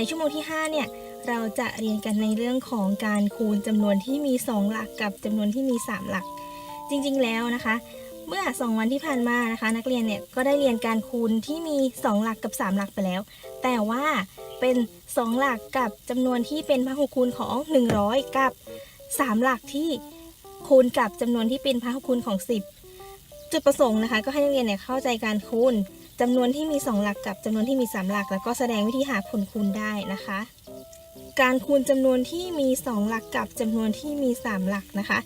ในชั่วโมงที่ 5 เนี่ย เราจะเรียนกันในเรื่องของการคูณจำนวนที่มี 2 หลักกับจำนวนที่มี 3 หลัก จริงๆ แล้วนะคะ เมื่อ 2 วันที่ผ่านมานะคะ นักเรียนเนี่ยก็ได้เรียนการคูณที่มี 2 หลักกับ 3 หลักไปแล้ว แต่ว่าเป็น 2 หลักกับจำนวนที่เป็นพหุคูณของ 100 กับ 3 หลักที่คูณกับจำนวนที่เป็นพหุคูณของ 10 จุดประสงค์นะคะ ก็ให้นักเรียนเนี่ยเข้าใจการคูณ จำนวนที่มี 2 หลักกับจำนวนที่มี 3 หลัก แล้วก็แสดงวิธีหาผลคูณได้นะคะ การคูณจำนวนที่มี 2 หลักกับจำนวนที่มี 3 หลักนะคะ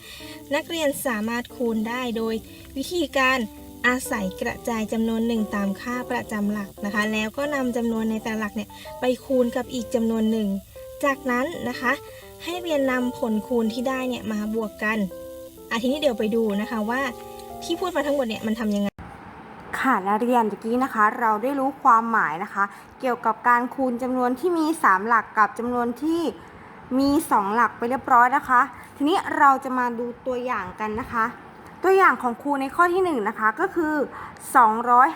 นักเรียนสามารถคูณได้โดยวิธีการอาศัยกระจายจำนวนหนึ่งตามค่าประจำหลักนะคะ แล้วก็นำจำนวนในแต่ละหลักเนี่ยไปคูณกับอีกจำนวนหนึ่ง จากนั้นนะคะ ให้เรียนนำผลคูณที่ได้เนี่ยมาบวกกันอาทีนี้เดี๋ยวไปดูนะคะว่าที่พูดมาทั้งหมดเนี่ยมันทำยังไง ค่ะนักเรียนตะกี้นะคะ เราได้รู้ความหมายนะคะ เกี่ยวกับการคูณจำนวนที่มี 3 หลักกับจำนวนที่มี 2 หลักไปเรียบร้อยนะคะ ทีนี้เราจะมาดูตัวอย่างกันนะคะ ตัวอย่างของคูในข้อที่ 1 นะคะก็คือ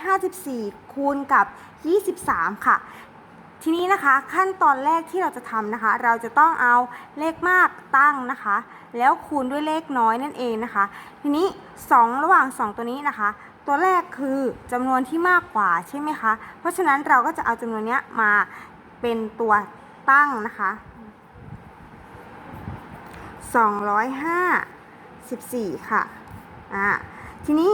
254 คูณกับ 23 ค่ะ ทีนี้นะคะขั้นตอนแรกที่เราจะทำนะคะ เราจะต้องเอาเลขมากตั้งนะคะ แล้วคูณด้วยเลขน้อยนั่นเองนะคะ ทีนี้ 2 ระหว่าง 2 ตัวนี้นะคะ ตัวแรกคือจำนวนที่มากกว่าใช่ไหมคะ เพราะฉะนั้นเราก็จะเอาจำนวนนี้มาเป็นตัวตั้งนะคะ254 ค่ะ อ่า ทีนี้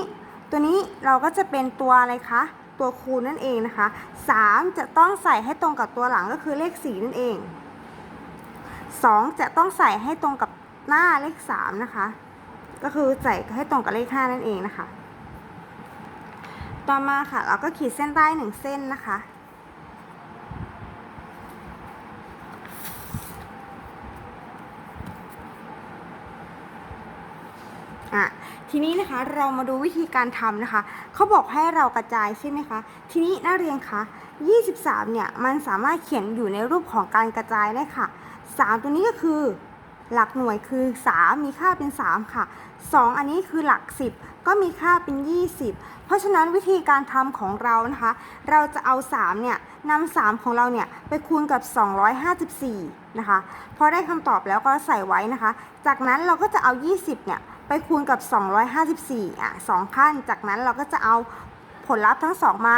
ตัวนี้เราก็จะเป็นตัวอะไรคะ ตัวคูณนั่นเองนะคะ 3 จะต้องใส่ให้ตรงกับตัวหลังก็คือเลข 4 นั่นเอง 2 จะต้องใส่ให้ตรงกับหน้าเลข 3 นะคะ ก็คือใส่ให้ตรงกับเลข 5 นั่นเองนะคะ ต่อมาค่ะ เราก็ขีดเส้นใต้หนึ่งเส้นนะคะ อะ ทีนี้นะคะเรามาดูวิธีการทำนะคะ เขาบอกให้เรากระจายใช่ไหมคะ ทีนี้นักเรียนคะ23 เนี่ย มันสามารถเขียนอยู่ในรูปของการกระจายได้ค่ะ 3 ตัวนี้ก็คือหลักหน่วยคือ 3 มีค่าเป็น 3 ค่ะ 2 อันนี้คือหลัก 10 ก็มีค่าเป็น 20 เพราะฉะนั้นวิธีการทำของเรานะคะ เราจะเอา 3 เนี่ยนำ3ของเราเนี่ยไปคูณกับ 254 นะคะ พอได้คำตอบแล้วก็ใส่ไว้นะคะ จากนั้นเราก็จะเอา 20 เนี่ยไปคูณกับ 254 อะสองขั้น จากนั้นเราก็จะเอาผลลัพธ์ทั้งสองมา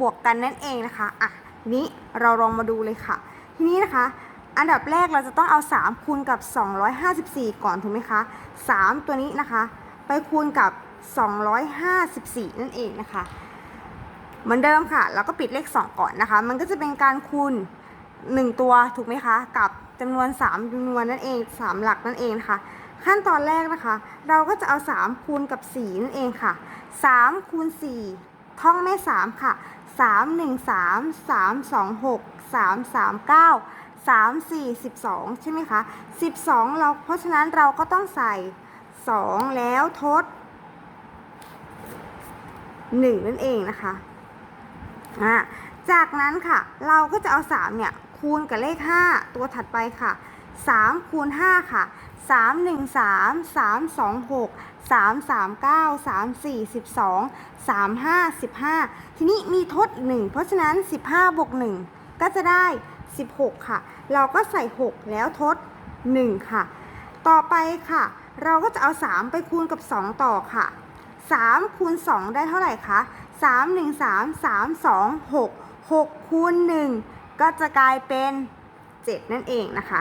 บวกกันนั่นเองนะคะ อะ นี้เราลองมาดูเลยค่ะ ทีนี้นะคะ อันดับแรกเราจะต้องเอา 3 คูณกับ 254 ก่อนถูกไหมคะ 3 ตัวนี้นะคะ ไปคูณกับ 254 นั่นเองนะคะ เหมือนเดิมค่ะ เราก็ปิดเลข 2 ก่อนนะคะ มันก็จะเป็นการคูณ 1 ตัวถูกไหมคะ กับจำนวน 3จำนวนนั่นเอง 3 หลักนั่นเองนะคะ ขั้นตอนแรกนะคะ เราก็จะเอา 3 คูณกับ 4 นั่นเองค่ะ 3 คูณ 4 ท่องแม่ 3 ค่ะ 3 1 3 3 2 6 3 3 9 3 4 12 ใช่ไหมคะ 12 เราเพราะฉะนั้นเราก็ต้องใส่ 2 แล้วทด 1 นั่นเองนะคะอะจากนั้นค่ะเราก็จะเอา 3 เนี่ย คูณกับเลข 5 ตัวถัดไปค่ะ 3 คูณ 5 ค่ะ 3 1 3 3 2 6 3 3 9 3 4 12 3 5 15 ทีนี้มีทด 1 เพราะฉะนั้น 15บวก1ก็จะได้ 16 ค่ะ เราก็ใส่ 6 แล้วทด 1 ค่ะ ต่อไปค่ะ เราก็จะเอา 3 ไปคูณกับ 2 ต่อค่ะ 3คูณ2ได้เท่าไหร่คะ3 1 3 3 2 6 6คูณ1ก็จะกลายเป็น 7 นั่นเองนะคะ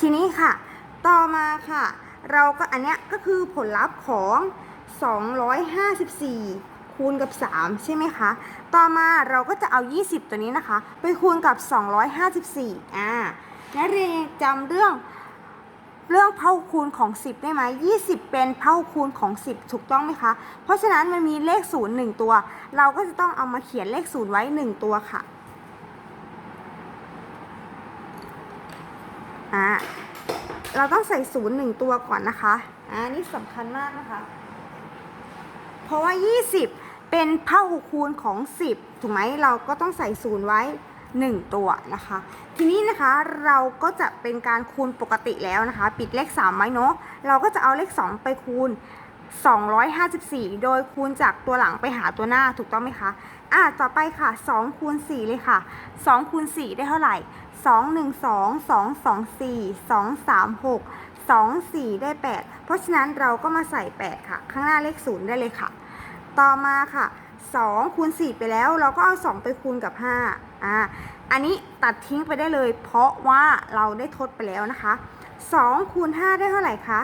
ทีนี้ค่ะ ต่อมาค่ะ เราก็อันเนี้ยก็คือผลลัพธ์ของ 254คูณกับ 3 ใช่ไหมคะ ต่อมาเราก็จะเอา 20 ตัวนี้นะคะ ไปคูณกับ 254 อ่านักเรียนจำเรื่อง เรื่องเผ่าคูณของ 10 ได้ไหม20 เป็นเผ่าคูณของ 10 ถูกต้องไหมคะ เพราะฉะนั้นมันมีเลข0 1ตัว เราก็จะต้องเอามาเขียนเลข0ไว้ 1 ตัวค่ะ อ่า เราต้องใส่0 1ตัวก่อนนะคะ อ่า นี่สำคัญมากนะคะ เพราะว่า 20 เป็นเผ่าคูณของ 10 ถูกไหม เราก็ต้องใส่0ไว้ 1 ตัวนะคะ ทีนี้นะคะเราก็จะเป็นการคูณปกติแล้วนะคะ ปิดเลข 3 ไว้เนาะเราก็จะเอาเลข 2 ไปคูณ 254 โดยคูณจากตัวหลังไปหาตัวหน้าถูกต้องไหมคะอะต่อไปค่ะ2คูณ4เลยค่ะ2คูณ4ได้เท่าไหร่ 2 1 2 2 2 4 2 3 6 2 4 ได้ 8 เพราะฉะนั้นเราก็มาใส่ 8 ค่ะ ข้างหน้าเลข 0 ได้เลยค่ะ ต่อมาค่ะ2คูณ4ไปแล้วเราก็เอา 2 ไปคูณกับ 5 อ่าอันนี้ตัดทิ้งไปได้เลย เพราะว่าเราได้ทดไปแล้วนะคะ2คูณ5ได้เท่าไหร่คะ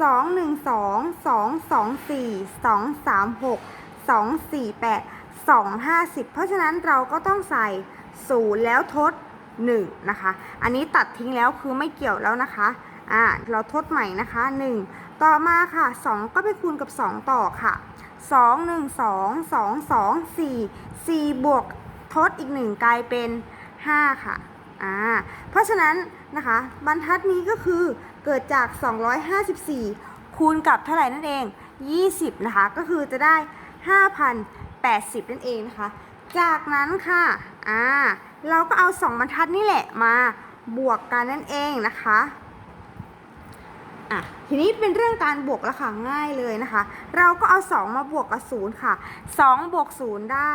2 1 2 2 2 4 2 3 6 2 4 8 2 5 0 เพราะฉะนั้นเราก็ต้องใส่ 0 แล้วทด 1 นะคะ อันนี้ตัดทิ้งแล้วคือไม่เกี่ยวแล้วนะคะอ่าเราทดใหม่นะคะ 1 ต่อมาค่ะ 2 ก็ไปคูณกับ 2 ต่อค่ะ 2 1 2 2 2 4 4 บวก ทดอีก1กลายเป็น 5 ค่ะอ่าเพราะฉะนั้นนะคะบรรทัดนี้ก็คือเกิดจาก 254 คูณกับเท่าไหร่นั่นเอง 20 นะคะ ก็คือจะได้ 5,080 นั่นเองนะคะ จากนั้นค่ะอ่าเราก็เอา 2 บรรทัดนี่แหละมาบวกกันนั่นเองนะคะอะ ทีนี้เป็นเรื่องการบวกแล้วค่ะง่ายเลยนะคะ เราก็เอา 2 มาบวกกับ0ค่ะ2บวก0ได้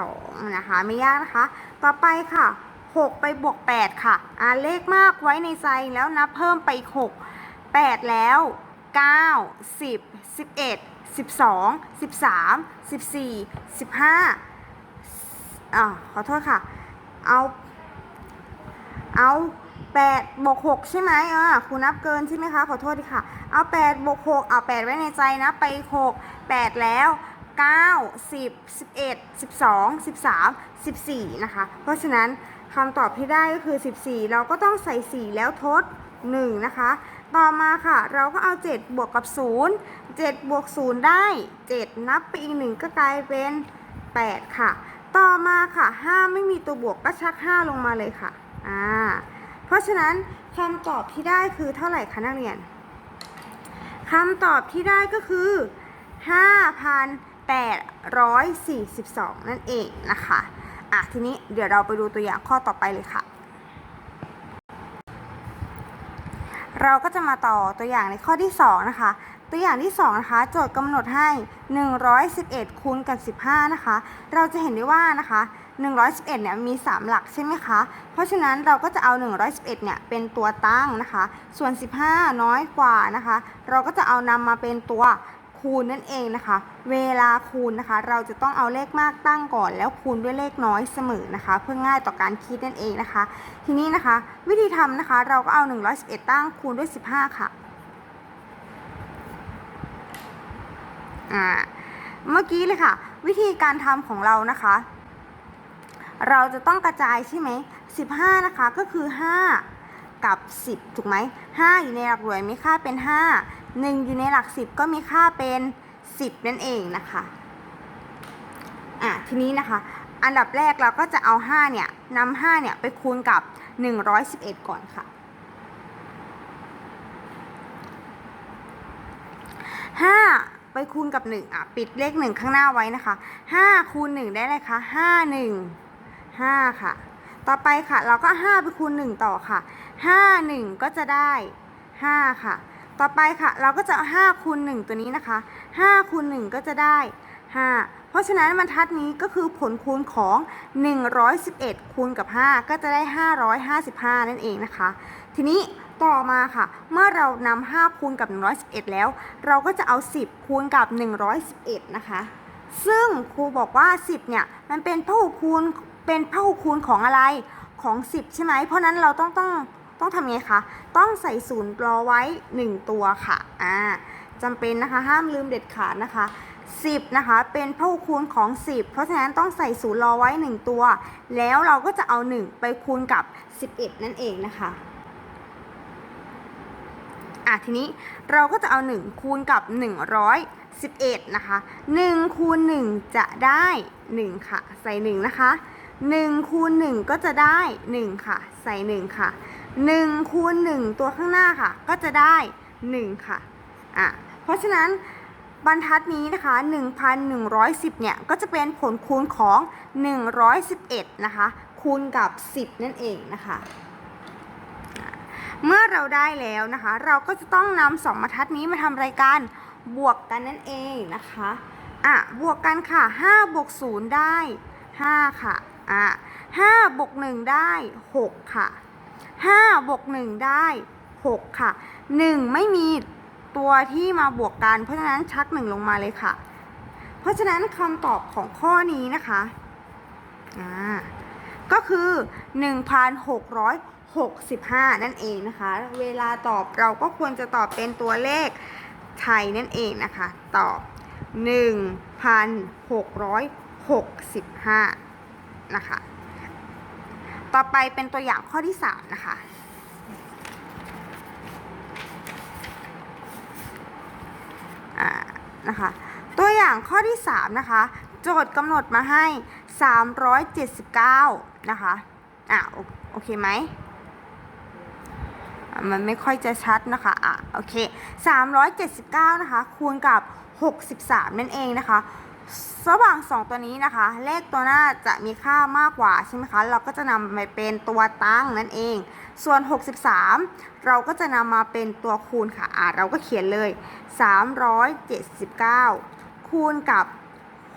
2นะคะไม่ยากนะคะ ต่อไปค่ะ 6 ไปบวก 8 ค่ะอ่าเลขมากไว้ในใจแล้วนับเพิ่มไป 6 8 แล้ว 9 10 11 12 13 14 15อ่าขอโทษค่ะ เอา เอา 8บวก6ใช่ไหมอ่าครูนับเกินใช่ไหมคะ ขอโทษดีค่ะ เอา8บวก6เอา8ไว้ในใจนะ ไป6 8แล้ว9 10 11 12 13 14นะคะ เพราะฉะนั้นคำตอบที่ได้ก็คือ 14 เราก็ต้องใส่ 4 แล้วทด 1 นะคะ ต่อมาค่ะ เราก็เอา 7 บวกกับ 0 7 บวก 0 ได้ 7 นับไปอีก 1 ก็กลายเป็น 8 ค่ะ ต่อมาค่ะ 5 ไม่มีตัวบวกก็ชัก 5 ลงมาเลยค่ะ อ่า เพราะฉะนั้นคำตอบที่ได้คือเท่าไหร่คะนักเรียนคำตอบที่ได้ก็คือ 5,842 นั่นเองนะคะ อะทีนี้เดี๋ยวเราไปดูตัวอย่างข้อต่อไปเลยค่ะ เราก็จะมาต่อตัวอย่างในข้อที่ 2 นะคะ ตัวอย่างที่ 2 นะคะ โจทย์กำหนดให้ 111คูณกับ 15 นะคะ เราจะเห็นได้ว่านะคะ 111เนี่ยมี 3 หลักใช่ไหมคะ เพราะฉะนั้นเราก็จะเอา 111เนี่ยเป็นตัวตั้งนะคะ ส่วน 15 น้อยกว่านะคะ เราก็จะเอานำมาเป็นตัวคูณนั่นเองนะคะ เวลาคูณนะคะ เราจะต้องเอาเลขมากตั้งก่อน แล้วคูณด้วยเลขน้อยเสมอนะคะ เพื่อง่ายต่อการคิดนั่นเองนะคะ ทีนี้นะคะ วิธีทำนะคะเราก็เอา 111 ตั้งคูณด้วย 15 ค่ะอ่าเมื่อกี้เลยค่ะ วิธีการทำของเรานะคะ เราจะต้องกระจายใช่ไหม15 นะคะก็คือ 5 กับ 10 ถูกไหม5อยู่ในหลักหน่วยมีค่าเป็น 5 1 อยู่ในหลัก 10 ก็มีค่าเป็น 10 นั่นเองนะคะอะทีนี้นะคะ อันดับแรกเราก็จะเอา 5 เนี่ยนำ5เนี่ยไปคูณกับ 111 ก่อนค่ะ5ไปคูณกับ1อะ ปิดเลข1ข้างหน้าไว้นะคะ5คูณ1ได้เลยคะ5 1 5 ค่ะ ต่อไปค่ะ เราก็ 5 ไปคูณ 1 ต่อค่ะ 5 1 ก็จะได้ 5 ค่ะ ต่อไปค่ะ เราก็จะเอา5คูณ 1 ตัวนี้นะคะ 5 คูณ 1 ก็จะได้ 5 เพราะฉะนั้นบรรทัดนี้ก็คือผลคูณของ 111 คูณกับ 5 ก็จะได้ 555 นั่นเองนะคะ ทีนี้ต่อมาค่ะ เมื่อเรานำ5คูณกับ 111 แล้ว เราก็จะเอา 10 คูณกับ 111 นะคะ ซึ่งครูบอกว่า 10 เนี่ย มันเป็นพหุคูณ เป็นพหุคูณของอะไรของ 10 ใช่ไหม เพราะนั้นเราต้องต้องต้องทำไงคะ ต้องใส่ศูนย์รอไว้ 1 ตัวค่ะอ่าจำเป็นนะคะห้ามลืมเด็ดขาดนะคะ 10 นะคะ เป็นพหุคูณของ 10 เพราะฉะนั้นต้องใส่ศูนย์รอไว้ 1 ตัว แล้วเราก็จะเอา 1 ไปคูณกับ 11 นั่นเองนะคะอะทีนี้เราก็จะเอา 1 คูณกับ 111 นะคะ 1 คูณ 1 จะได้ 1 ค่ะ ใส่ 1 นะคะ 1คูณ1ก็จะได้ 1 ค่ะ ใส่ 1 ค่ะ1คูณ1ตัวข้างหน้าค่ะ ก็จะได้ 1 ค่ะอะเพราะฉะนั้นบรรทัดนี้นะคะ 1,110 เนี่ย ก็จะเป็นผลคูณของ 111 นะคะ คูณกับ 10 นั่นเองนะคะ เมื่อเราได้แล้วนะคะ เราก็จะต้องนำสองบรรทัดนี้มาทำรายการบวกกันนั่นเองนะคะ อะ บวกกันค่ะ 5 บวก 0 ได้ 5 ค่ะ อะ5บวก1ได้6ค่ะ5บวก1ได้6ค่ะ1ไม่มีตัวที่มาบวกกัน เพราะฉะนั้นชัก1ลงมาเลยค่ะ เพราะฉะนั้นคำตอบของข้อนี้นะคะอ่าก็คือ 1,665 นั่นเองนะคะ เวลาตอบเราก็ควรจะตอบเป็นตัวเลขไทยนั่นเองนะคะ ตอบ 1,665 นะคะ ต่อไปเป็นตัวอย่างข้อที่3นะคะ อ่า นะคะ ตัวอย่างข้อที่3นะคะ โจทย์กำหนดมาให้379นะคะ อะโอเคไหมมันไม่ค่อยจะชัดนะคะ อะ โอเค 379 นะคะ คูณกับ 63 นั่นเองนะคะ ระหว่าง 2 ตัวนี้นะคะ เลขตัวหน้าจะมีค่ามากกว่าใช่ไหมคะ เราก็จะนำไปเป็นตัวตั้งนั่นเอง ส่วน 63 เราก็จะนำมาเป็นตัวคูณค่ะอะเราก็เขียนเลย 379 คูณกับ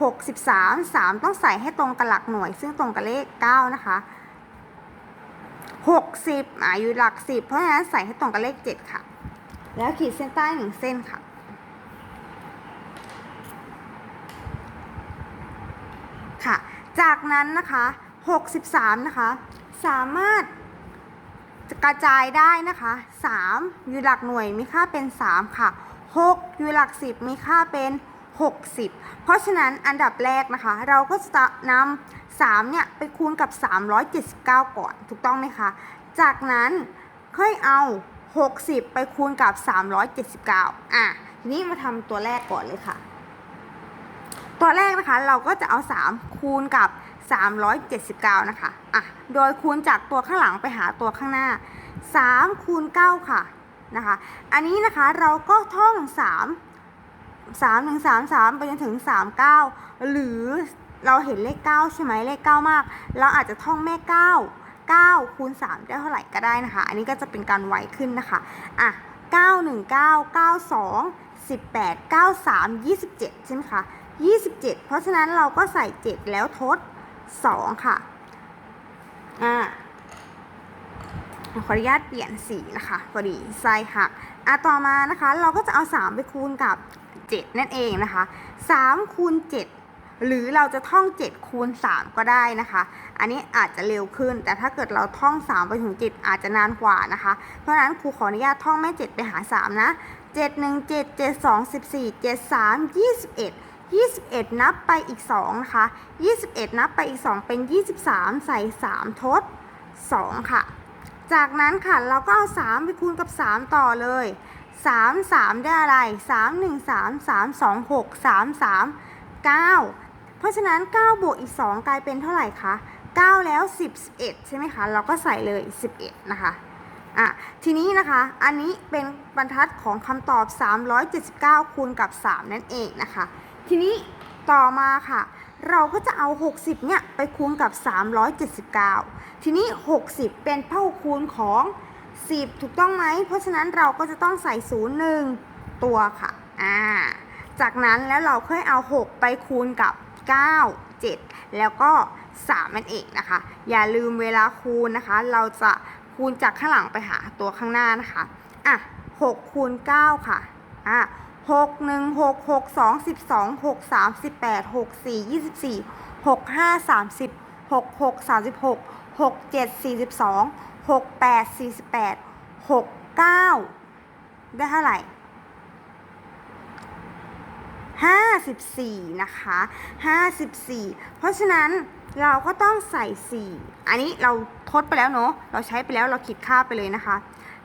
63 3 ต้องใส่ให้ตรงกับหลักหน่วย ซึ่งตรงกับเลข 9 นะคะ 60อะอยู่หลัก 10 เพราะฉะนั้นใส่ให้ตรงกับเลข 7 ค่ะ แล้วขีดเส้นใต้ 1 เส้นค่ะ ค่ะ จากนั้นนะคะ 63 นะคะ สามารถกระจายได้นะคะ 3 อยู่หลักหน่วยมีค่าเป็น 3 ค่ะ 6 อยู่หลัก 10 มีค่าเป็น 60 เพราะฉะนั้นอันดับแรกนะคะ เราก็จะนำ3เนี่ยไปคูณกับ 379 ก่อนถูกต้องไหมคะ จากนั้นค่อยเอา 60 ไปคูณกับ 379 อะ ทีนี้มาทำตัวแรกก่อนเลยค่ะ ตัวแรกนะคะเราก็จะเอา 3 คูณกับ 379 นะคะอะโดยคูณจากตัวข้างหลังไปหาตัวข้างหน้า 3 คูณ 9 ค่ะนะคะ อันนี้นะคะเราก็ท่อง 3 3 1 3 3 ไปจนถึง 3 9 หรือเราเห็นเลข 9 ใช่ไหมเลข 9 มาก เราอาจจะท่องแม่ 9 9คูณ3ได้เท่าไหร่ก็ได้นะคะ อันนี้ก็จะเป็นการไวขึ้นนะคะอะ9 1 9 9 2 18 93 27 ใช่ไหมคะ 27 เพราะฉะนั้นเราก็ใส่ 7 แล้วทด 2 ค่ะ อ่า ขออนุญาตเปลี่ยนสีนะคะพอดีไส้หัก อะต่อมานะคะ เราก็จะเอา 3 ไปคูณกับ 7 นั่นเองนะคะ3คูณ7หรือเราจะท่อง 7 คูณ 3 ก็ได้นะคะ อันนี้อาจจะเร็วขึ้น แต่ถ้าเกิดเราท่อง 3 ไปถึง 7 อาจจะนานกว่านะคะ เพราะฉะนั้นครูขออนุญาตท่องแม่ 7 ไปหา 3 นะ 7 1 7 7 2 14 7 3 21 21 นับไปอีก2นะคะ21 นับไปอีก 2 เป็น 23 ใส่ 3 ทด 2 ค่ะ จากนั้นค่ะเราก็เอา 3 ไปคูณกับ 3 ต่อเลย 3 3 ได้อะไร 3 1 3 3 2 6 3 3 9 เพราะฉะนั้น 9 บวกอีก 2 กลายเป็นเท่าไหร่คะ 9 แล้ว 10 11 ใช่ไหมคะ เราก็ใส่เลย 11 นะคะอะทีนี้นะคะ อันนี้เป็นบรรทัดของคำตอบ 379 คูณกับ 3 นั่นเองนะคะ ทีนี้ต่อมาค่ะ เราก็จะเอา 60 เนี่ย ไปคูณกับ 379 ทีนี้ 60 เป็นเผ่าคูณของ 10 ถูกต้องไหม เพราะฉะนั้นเราก็จะต้องใส่ 0 1 ตัวค่ะ อ่า จากนั้นแล้วเราค่อยเอา 6 ไปคูณกับ 9 7 แล้วก็ 3 นั่นเองนะคะ อย่าลืมเวลาคูณนะคะ เราจะคูณจากข้างหลังไปหาตัวข้างหน้านะคะ อะ 6 คูณ 9 ค่ะ อะ 6 1 6 6 2 12 6 3 18 6 4 24 6 5 30 6 6 36 6 7 42 6 8 48 6 9ได้เท่าไหร่54นะคะ54เพราะฉะนั้นเราก็ต้องใส่4อันนี้เราทดไปแล้วเนาะเราใช้ไปแล้วเราคิดค่าไปเลยนะคะ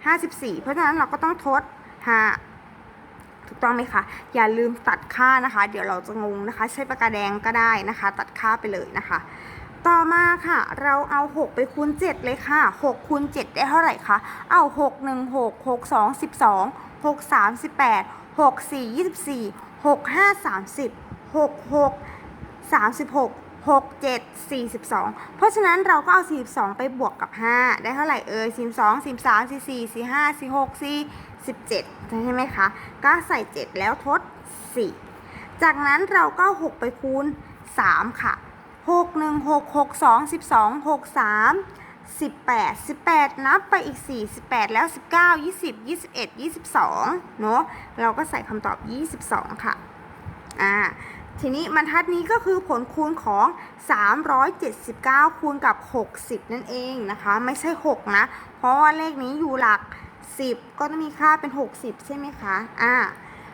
54เพราะฉะนั้นเราก็ต้องทด5 ถูกต้องไหมคะ อย่าลืมตัดค่านะคะ เดี๋ยวเราจะงงนะคะ ใช้ปากกาแดงก็ได้นะคะ ตัดค่าไปเลยนะคะ ต่อมาค่ะ เราเอา 6 ไปคูณ 7 เลยค่ะ6คูณ7 ได้เท่าไหร่คะ เอา 6 1 6 6 2 12 6 3 18 6 4 24 6 5 30 6 6 36 6 7 42 เพราะฉะนั้นเราก็เอา 42 ไปบวกกับ 5 ได้เท่าไหร่เอ่ย42 43 44 45 46 4 17 ใช่ไหมคะ ก็ใส่ 7 แล้วทด 4 จากนั้นเราก็ 6 ไปคูณ 3 ค่ะ 6 1 6 6 2 12 6 3 18 18 นับไปอีก 4 18 แล้ว 19 20 21 22 เนอะเราก็ใส่คำตอบ 22 ค่ะ อ่า ทีนี้บรรทัดนี้ก็คือผลคูณของ 379 คูณกับ 60 นั่นเองนะคะ ไม่ใช่ 6 นะ เพราะว่าเลขนี้อยู่หลัก 10 ก็ต้องมีค่าเป็น 60 ใช่ไหมคะอ่า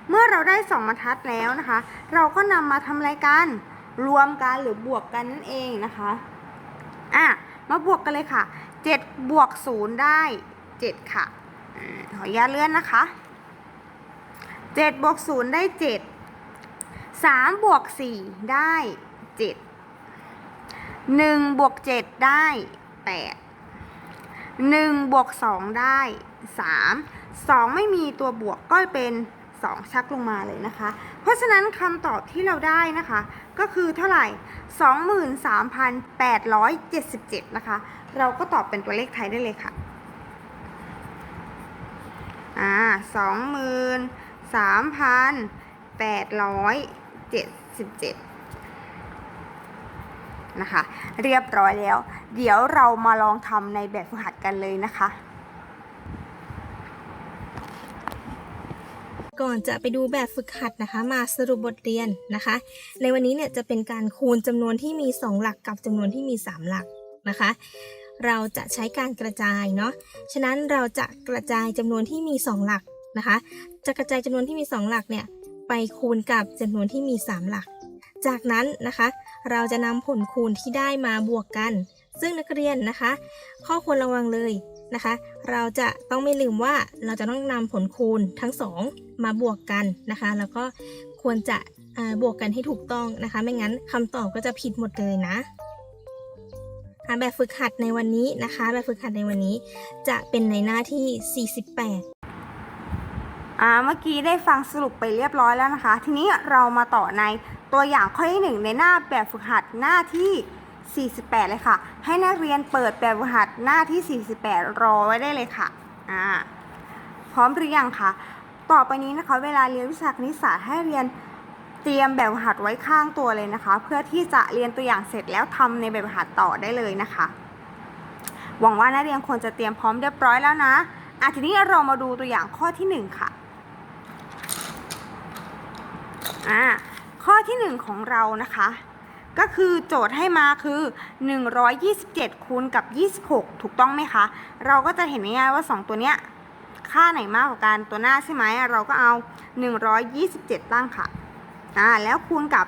เมื่อเราได้ 2บรรทัดแล้วนะคะ เราก็นำมาทำอะไรกัน รวมกันหรือบวกกันนั่นเองนะคะอะมาบวกกันเลยค่ะ 7 บวก 0 ได้ 7 ค่ะขออนุญาตเลื่อนนะคะ 7 บวก 0 ได้ 7 3บวก4ได้7 1บวก7ได้ 8 1บวก2ได้ 3 2 ไม่มีตัวบวกก็เป็น2ชักลงมาเลยนะคะ เพราะฉะนั้นคำตอบที่เราได้นะคะ ก็คือเท่าไหร่ 23,877 นะคะ เราก็ตอบเป็นตัวเลขไทยได้เลยค่ะ อ่าส องหมื่นสามพันแปดร้อยเจ็ดสิบเจ็ดนะคะ เรียบร้อยแล้ว เดี๋ยวเรามาลองทำในแบบฝึกหัดกันเลยนะคะ ก่อนจะไปดูแบบฝึกหัดนะคะ มาสรุปบทเรียนนะคะ ในวันนี้เนี่ยจะเป็นการคูณจำนวนที่มี 2 หลักกับจำนวนที่มี 3 หลักนะคะเราจะใช้การกระจายเนาะ ฉะนั้นเราจะกระจายจำนวนที่มี 2 หลักนะคะ จะกระจายจำนวนที่มี 2 หลักเนี่ย ไปคูณกับจำนวนที่มี 3 หลัก จากนั้นนะคะ เราจะนำผลคูณที่ได้มาบวกกัน ซึ่งนักเรียนนะคะ ข้อควรระวังเลยนะคะ เราจะต้องไม่ลืมว่าเราจะต้องนำผลคูณทั้งสองมาบวกกันนะคะ แล้วก็ควรจะบวกกันให้ถูกต้องนะคะ ไม่งั้นคำตอบก็จะผิดหมดเลยนะอะแบบฝึกหัดในวันนี้นะคะ แบบฝึกหัดในวันนี้จะเป็นในหน้าที่ 48 อ่าเมื่อกี้ได้ฟังสรุปไปเรียบร้อยแล้วนะคะ ทีนี้เรามาต่อในตัวอย่างข้อที่หนึ่งในหน้าแบบฝึกหัดหน้าที่ 48 เลยค่ะ ให้นักเรียนเปิดแบบฝึกหัดหน้าที่ 48 รอไว้ได้เลยค่ะอ่าพร้อมหรือยังคะต่อไปนี้นะคะ เวลาเรียนวิชาคณิตศาสตร์ให้เรียนเตรียมแบบฝึกหัดไว้ข้างตัวเลยนะคะ เพื่อที่จะเรียนตัวอย่างเสร็จแล้วทำในแบบฝึกหัดต่อได้เลยนะคะ หวังว่านักเรียนควรจะเตรียมพร้อมเรียบร้อยแล้วนะอะทีนี้เรามาดูตัวอย่างข้อที่หนึ่งค่ะ อ่าข้อที่ 1 ของเรานะคะ ก็คือโจทย์ให้มาคือ 127 คูณกับ 26 ถูกต้องไหมคะ เราก็จะเห็นง่ายๆว่า 2 ตัวเนี้ยค่าไหนมากกว่ากันตัวหน้าใช่ไหมเราก็เอา 127 ตั้งค่ะอ่าแล้วคูณกับ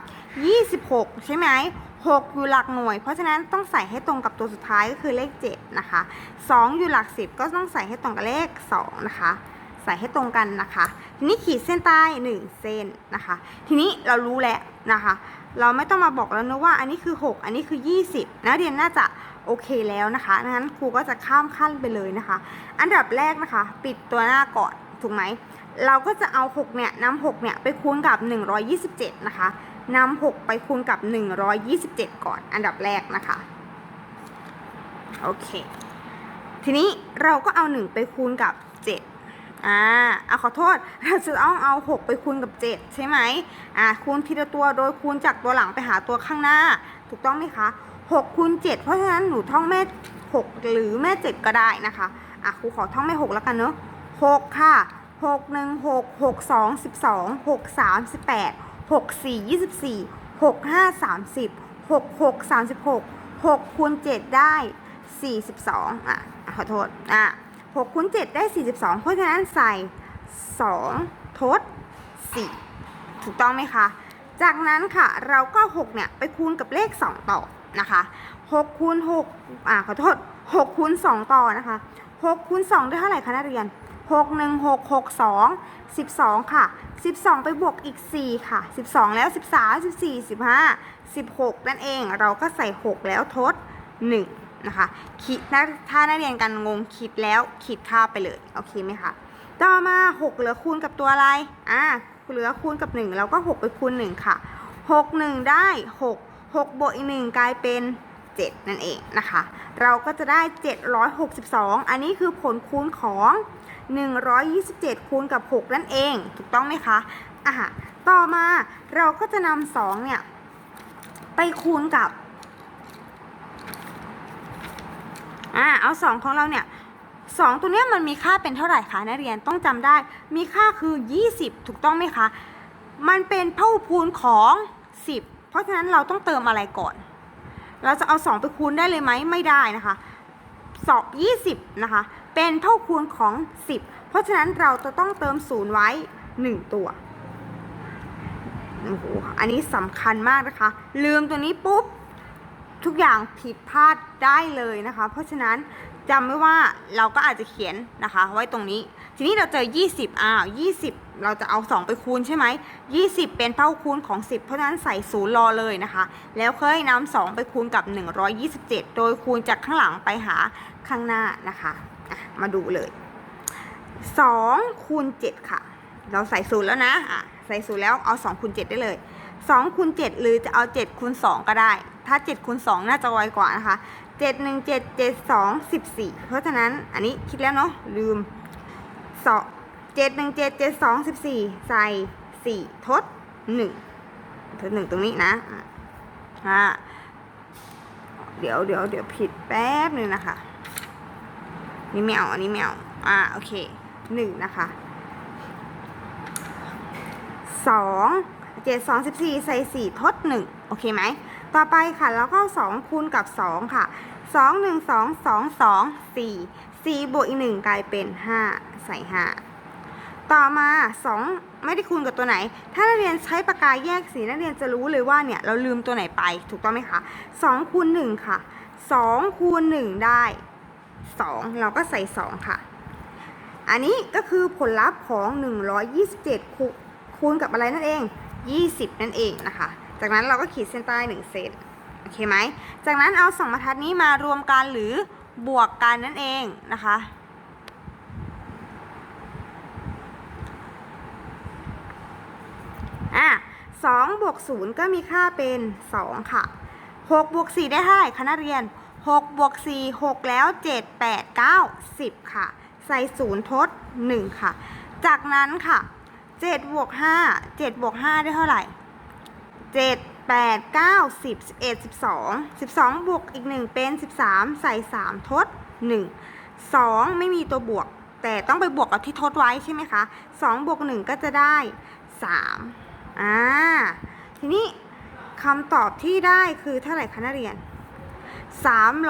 26 ใช่ไหม6อยู่หลักหน่วย เพราะฉะนั้นต้องใส่ให้ตรงกับตัวสุดท้ายก็คือเลข 7 นะคะ 2 อยู่หลัก 10 ก็ต้องใส่ให้ตรงกับเลข 2 นะคะ ใส่ให้ตรงกันนะคะ ทีนี้ขีดเส้นใต้1เส้นนะคะ ทีนี้เรารู้แล้วนะคะ เราไม่ต้องมาบอกแล้วนะว่าอันนี้คือ 6 อันนี้คือ 20นักเรียนน่าจะโอเคแล้วนะคะงั้นครูก็จะข้ามขั้นไปเลยนะคะ อันดับแรกนะคะ ปิดตัวหน้าก่อนถูกไหม เราก็จะเอา 6 เนี่ยนำ6เนี่ยไปคูณกับ 127 นะคะนำ6ไปคูณกับ 127 ก่อน อันดับแรกนะคะโอเค ทีนี้เราก็เอา 1 ไปคูณกับ อ่าอะขอโทษ เราจะต้องเอา 6 ไปคูณกับ 7 ใช่ไหมอ่าคูณทีละตัวโดยคูณจากตัวหลังไปหาตัวข้างหน้า ถูกต้องไหมคะ6คูณ7เพราะฉะนั้นหนูท่องแม่ 6 หรือแม่ 7 ก็ได้นะคะอะครูขอท่องแม่ 6 แล้วกันเนอะ6ค่ะ 6 1 6 6 2 12 6 3 18 6 4 24 6 5 30 6 6 36 6คูณ7ได้ 42อะอะขอโทษอะ 6คูณ7ได้ 42 เพราะฉะนั้นใส่ 2 ทด 4 ถูกต้องไหมคะ จากนั้นค่ะเราก็ 6 เนี่ย ไปคูณกับเลข 2 ต่อนะคะ6คูณ6อ่าขอโทษ6คูณ2ต่อนะคะ6คูณ2ได้เท่าไหร่คะนักเรียน 6 1 6 6 2 12 ค่ะ 12 ไปบวกอีก 4 ค่ะ 12 แล้ว 13 14 15 16 นั่นเองเราก็ใส่ 6 แล้วทด 1 นะคะคิดนะถ้านักเรียนกันงงคิดแล้วคิดค่าไปเลยโอเคไหมคะต่อมา 6 เหลือคูณกับตัวอะไรอ่าเหลือคูณกับ 1 เราก็ 6 ไปคูณ 1 ค่ะ 6 1 ได้ 6 6บวกอีก1กลายเป็น 7 นั่นเองนะคะ เราก็จะได้ 762 อันนี้คือผลคูณของ 127 คูณกับ 6 นั่นเอง ถูกต้องไหมคะอะต่อมาเราก็จะนำ2เนี่ย ไปคูณกับ อ่าเอา 2 ของเราเนี่ย2ตัวเนี้ยมันมีค่าเป็นเท่าไหร่คะนักเรียนต้องจำได้ มีค่าคือ 20 ถูกต้องไหมคะ มันเป็นเผ่าพูนของ 10 เพราะฉะนั้นเราต้องเติมอะไรก่อน เราจะเอา 2 ไปคูณได้เลยไหมไม่ได้นะคะสอง20 นะคะ เป็นเท่าคูณของ 10 เพราะฉะนั้นเราจะต้องเติมศูนย์ไว้ 1 ตัวโอ้โหอันนี้สำคัญมากนะคะ ลืมตัวนี้ปุ๊บ ทุกอย่างผิดพลาดได้เลยนะคะ เพราะฉะนั้นจำไว้ว่าเราก็อาจจะเขียนนะคะ ไว้ตรงนี้ ทีนี้เราเจอ 20 อ้าว 20 เราจะเอา 2 ไปคูณใช่ไหม 20 เป็นเท่าคูณของ 10 เพราะฉะนั้นใส่ศูนย์รอเลยนะคะ แล้วเคยนำ2ไปคูณกับ 127 โดยคูณจากข้างหลังไปหาข้างหน้านะคะะมาดูเลย 2คูณ7ค่ะ เราใส่ศูนย์แล้วนะะใส่ศูนย์แล้วเอา2คูณ7ได้เลย 2คูณ7หรือจะเอา7คูณ2ก็ได้ ถ้า7คูณ2น่าจะไวกว่านะคะ7 1 7 7 2 14 เพราะฉะนั้นอันนี้คิดแล้วเนาะลืม2 7 1 7 7 2 14 ใส่ 4 ทด 1 ทด 1 ตรงนี้นะอ่าเดี๋ยวเดี๋ยวเดี๋ยวผิดแป๊บหนึ่งนะคะนี่ไม่เอาอันนี้ไม่เอาอ่าโอเค1นะคะสอง เจ็ดสองสิบสี่ใส่สี่ทดหนึ่งโอเคไหม ต่อไปค่ะแล้วก็สองคูณกับสองค่ะสองหนึ่งสองสองสองสี่สี่บวกอีกหนึ่งกลายเป็นห้าใส่ห้าต่อมาสองไม่ได้คูณกับตัวไหน ถ้านักเรียนใช้ปากกาแยกสีนักเรียนจะรู้เลยว่าเนี่ยเราลืมตัวไหนไปถูกต้องไหมคะสองคูณหนึ่งค่ะสองคูณหนึ่งได้สองเราก็ใส่สองค่ะ อันนี้ก็คือผลลัพธ์ของ 127คูคูณกับอะไรนั่นเอง 20 นั่นเองนะคะ จากนั้นเราก็ขีดเส้นใต้ 1 เซนโอเคไหม จากนั้นเอาสองบรรทัดนี้มารวมกันหรือบวกกันนั่นเองนะคะ อะสองบวกศูนย์ก็มีค่าเป็นสองค่ะหกบวกสี่ได้เท่าไหร่คะนักเรียนหกบวกสี่หกแล้วเจ็ดแปดเก้าสิบค่ะ ใส่ศูนย์ทดหนึ่งค่ะ จากนั้นค่ะ เจ็ดบวกห้าเจ็ดบวกห้าได้เท่าไหร่เจ็ดแปดเก้าสิบสิบเอ็ดสิบสองสิบสองบวกอีกหนึ่งเป็นสิบสามใส่สามทดหนึ่งสองไม่มีตัวบวก แต่ต้องไปบวกกับที่ทดไว้ใช่ไหมคะสองบวกหนึ่งก็จะได้สามอ่าทีนี้คำตอบที่ได้คือเท่าไหร่คะนักเรียน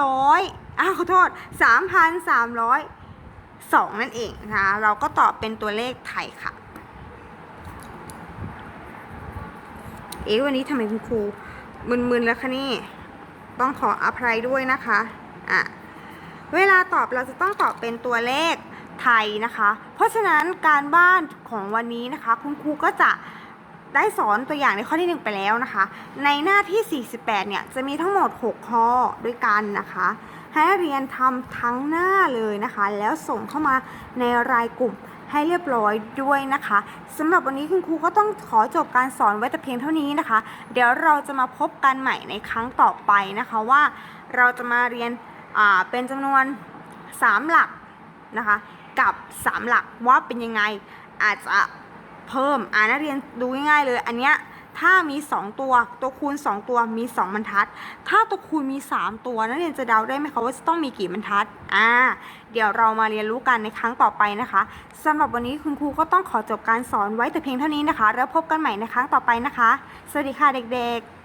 300อ้าวขอโทษ3,302นั่นเองนะคะเราก็ตอบเป็นตัวเลขไทยค่ะ เอ๊ะวันนี้ทำไมคุณครูมึนๆแล้วคะนี่ ต้องขออภัยด้วยนะคะอะเวลาตอบเราจะต้องตอบเป็นตัวเลขไทยนะคะ เพราะฉะนั้นการบ้านของวันนี้นะคะ คุณครูก็จะได้สอนตัวอย่างในข้อที่ 1 ไปแล้วนะคะ ในหน้าที่ 48 เนี่ย จะมีทั้งหมด 6 ข้อด้วยกันนะคะ ให้เรียนทำทั้งหน้าเลยนะคะ แล้วส่งเข้ามาในรายกลุ่ม ให้เรียบร้อยด้วยนะคะสำหรับวันนี้คุณครูก็ต้องขอจบการสอนไว้แต่เพียงเท่านี้นะคะ เดี๋ยวเราจะมาพบกันใหม่ในครั้งต่อไปนะคะว่าเราจะมาเรียนเป็นจำนวน 3 หลักนะคะกับ 3 หลักว่าเป็นยังไงอาจจะเพิ่มอ่านักเรียนดูง่ายๆเลยอันเนี้ย ถ้ามี 2 ตัว ตัวคูณ 2 ตัวมี 2 บรรทัด ถ้าตัวคูณมี 3 ตัวนักเรียนจะเดาได้ไหมคะว่าจะต้องมีกี่บรรทัด อ่า เดี๋ยวเรามาเรียนรู้กันในครั้งต่อไปนะคะสำหรับวันนี้คุณครูก็ต้องขอจบการสอนไว้แต่เพียงเท่านี้นะคะ แล้วพบกันใหม่ในครั้งต่อไปนะคะ สวัสดีค่ะเด็กๆ